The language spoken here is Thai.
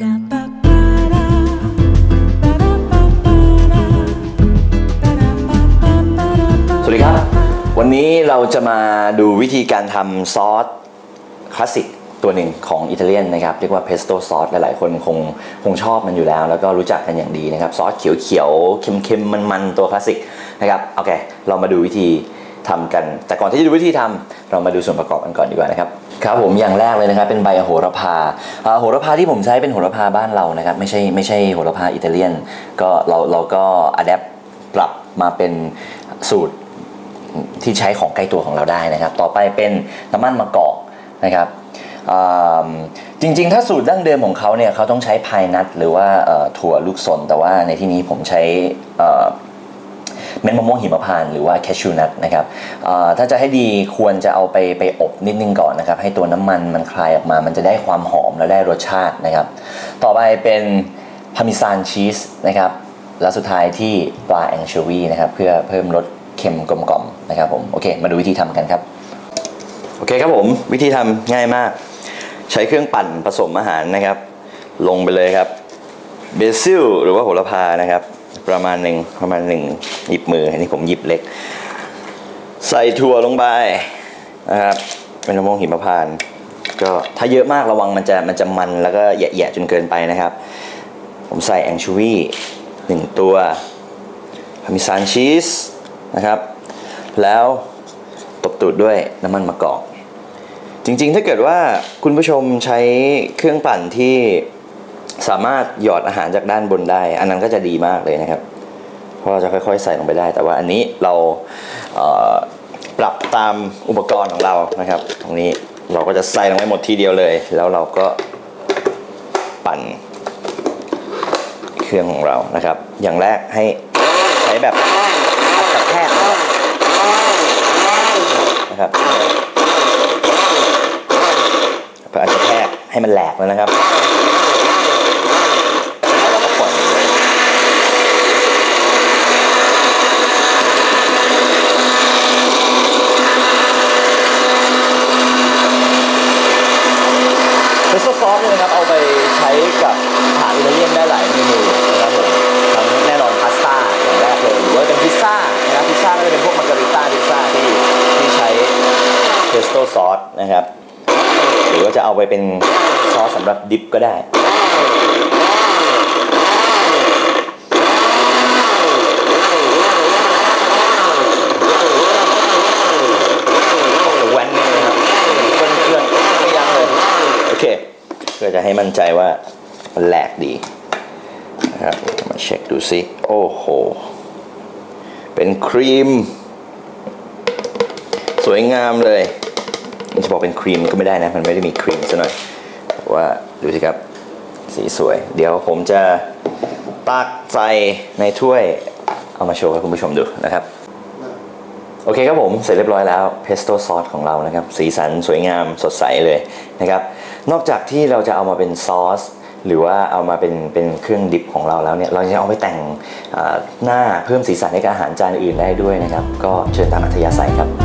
สวัสดีครับ วันนี้เราจะมาดูวิธีการทำซอสคลาสสิกตัวหนึ่งของอิตาเลียนนะครับ เรียกว่าเพสโต้ซอสหลายๆ คนคงคงชอบมันอยู่แล้ว แล้วก็รู้จักกันอย่างดีนะครับ ซอสเขียวๆเค็มๆมันๆตัวคลาสสิกนะครับโอเค เรามาดูวิธี ทำกัน แต่ก่อนที่จะดูวิธีทำเรามาดูส่วนประกอบกันก่อนดีกว่านะครับครับผมอย่างแรกเลยนะครับเป็นใบโหระพาโหระพาที่ผมใช้เป็นโหระพาบ้านเรานะครับไม่ใช่ไม่ใช่โหระพาอิตาเลียน ก็เราเราก็อัดแอปปรับมาเป็นสูตรที่ใช้ของใกล้ตัวของเราได้นะครับ ต่อไปเป็นน้ำมันมะกอกนะครับจริงๆ ถ้าสูตรดั้งเดิมของเขาเนี่ยเขาต้องใช้พายนัทหรือว่าถั่วลูกสนแต่ว่าในที่นี้ผมใช้ เม็ดมะม่วงหิมพานต์หรือว่าแคชชูนัทนะครับถ้าจะให้ดีควรจะเอาไปไปอบนิดนึงก่อนนะครับ ให้ตัวน้ำมันมันคลายออกมา มันจะได้ความหอมและได้รสชาตินะครับ ต่อไปเป็นพาร์มิซานชีสนะครับและสุดท้ายที่ปลาแองโชวีนะครับเพื่อเพิ่มรสเค็มกลมกล่อมนะครับผมโอเค มาดูวิธีทำกันครับ โอเคครับผมวิธีทำง่ายมาก ใช้เครื่องปั่นผสมอาหารนะครับ ลงไปเลยครับ เบซิลหรือว่าโหระพานะครับ ประมาณหนึ่งประมาณหนึ่งหยิบมืออันนี้ผมหยิบเล็ก ใส่ถั่วลงไปนะครับเป็นมะม่วงหิมพานต์ก็ถ้าเยอะมากระวังมันจะมันจะมันแล้วก็แยะๆจนเกินไปนะครับ ผมใส่แองชูวีหนึ่งตัวพามิซานชีสนะครับ แล้วตบตูดด้วยน้ำมันมะกอก จริงๆ ถ้าเกิดว่าคุณผู้ชมใช้เครื่องปั่นที่ สามารถหยอดอาหารจากด้านบนได้ อันนั้นก็จะดีมากเลยนะครับเพราะเราจะค่อยๆใส่ลงไปได้ แต่ว่าอันนี้เราเปรับตามอุปกรณ์ของเรานะครับ ตรงนี้เราก็จะใส่ลงไปหมดทีเดียวเลย แล้วเราก็ปั่นเครื่องของเรานะครับ อย่างแรกให้ใช้แบบอัดกระแทกนะครับนะครับอัดกระแทกให้มันแหลกแล้วนะครับแล้วเราก็ปล่อยมันเลยเพสโต้ ซอสเนี่ยนะครับเอาไปใช้กับอาหารอิตาเลียนได้หลายเมนูนะครับผมทั้งแน่นอนพาสต้าอย่างแรกเลยหรือว่าเป็นพิซซ่านะครับพิซซ่าก็จะเป็นพวกมาการิต้าพิซซ่าที่ที่ใช้เพสโต้ซอสนะครับ หรือว่าจะเอาไปเป็นซอสสำหรับดิปก็ได้ ออกจากแว้นนี่นะครับเพื่อนเพื่อนๆไม่ยั้งเลย โอเค เพื่ อจะให้มั่นใจว่ามันแหลกดีนะครับมาเช็คดูซิโอ้โห เป็นครีม สวยงามเลยมันจะบอกเป็นครีมก็ไม่ได้นะ มันไม่ได้มีครีมซะหน่อยว่าดูสิครับ สีสวย เดี๋ยวผมจะตักใส่ในถ้วย เอามาโชว์ให้คุณผู้ชมดูนะครับ โอเคครับผม เสร็จเรียบร้อยแล้วเพสโต้ซอสของเรานะครับ สีสันสวยงามสดใสเลยนะครับ นอกจากที่เราจะเอามาเป็นซอสหรือว่าเอามาเป็นเป็นเครื่องดิบของเราแล้วเนี่ยเราจะเอาไปแต่งหน้าเพิ่มสีสันให้กับอาหารจานอื่นได้ด้วยนะครับ ก็เชิญตามอัธยาศัยครับ